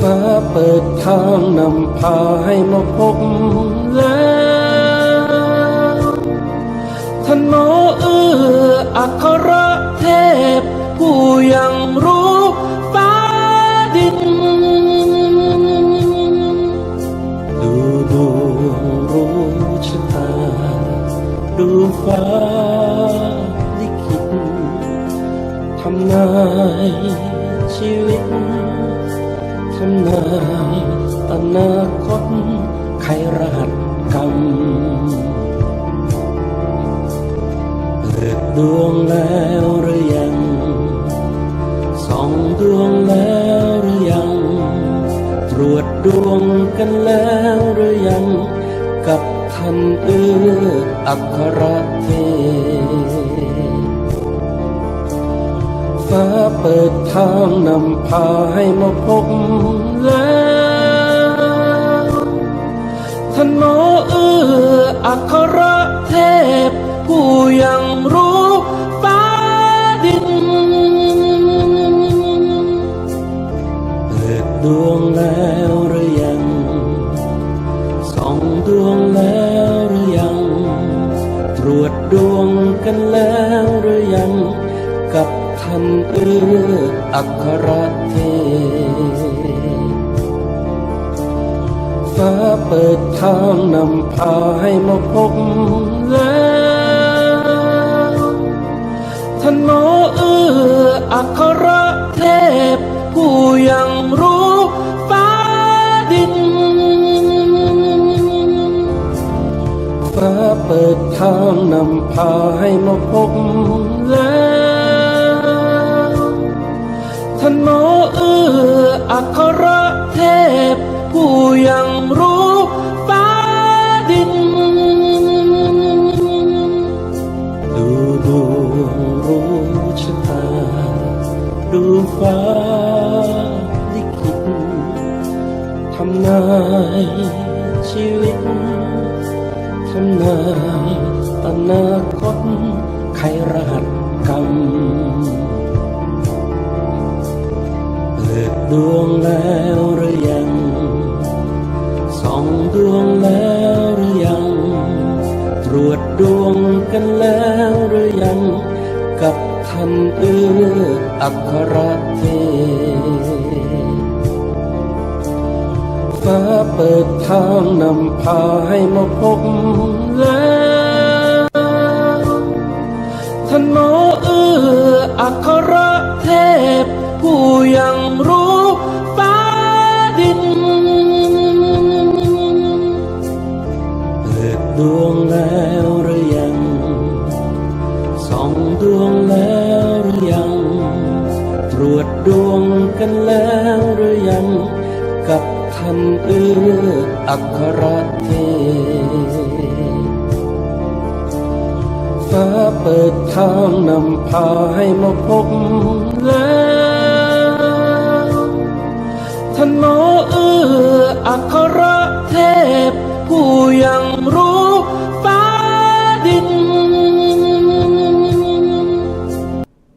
ฟ้าเปิดทางนำพาให้มาพบแล้วท่านหมอเอื้ออัครเทพ ผู้ยังรู้ฟ้าดิน ดูดวงรู้ชะตา ดูฟ้าลิขิตทำนายชีวิต ทำนายอนาคตใครรหัสกรรมเปิดดวงแล้วหรือยังสองดวงแล้วหรือยัง ตรวจดวงกันแล้วหรือยัง กับท่านเอื้ออัครเท ทางนำพาให้มาพบแล้วท่านหมอเอื้ออัครเทพ ผู้ยังรู้ฟ้าดินเปิดดวงแล้วหรือยังสองดวงแล้วหรือยัง ตรวจดวงกันแล้วหรือยังกับ ท่านเอื้ออัครเทพฟ้าเปิดทางนำพาให้มาพบแล้วท่านหมอเอื้ออัครเทพ ผู้ยังรู้ฟ้าดินฟ้าเปิดทางนำพาให้มาพบแล้ว ท่านหมเอื้ออัครเทพ ผู้ยังรู้ฟ้าดิน ดูดวงรู้ชะตา ดูฟ้าลิขิตทำนายชีวิต ทำนายอนาคตใครรหัส ดดวงกันแล้วหรือยังกับท่านเอื้ออัครเทฟ้าเปิดทางนำพาให้มาพบแล้ว แล้วหรือยังสองดวงแล้วหรือยัง ตรวจดวงกันแล้วหรือยัง กับท่านเอื้ออัครเทพฟ้าเปิดทางนำพาให้มาพบ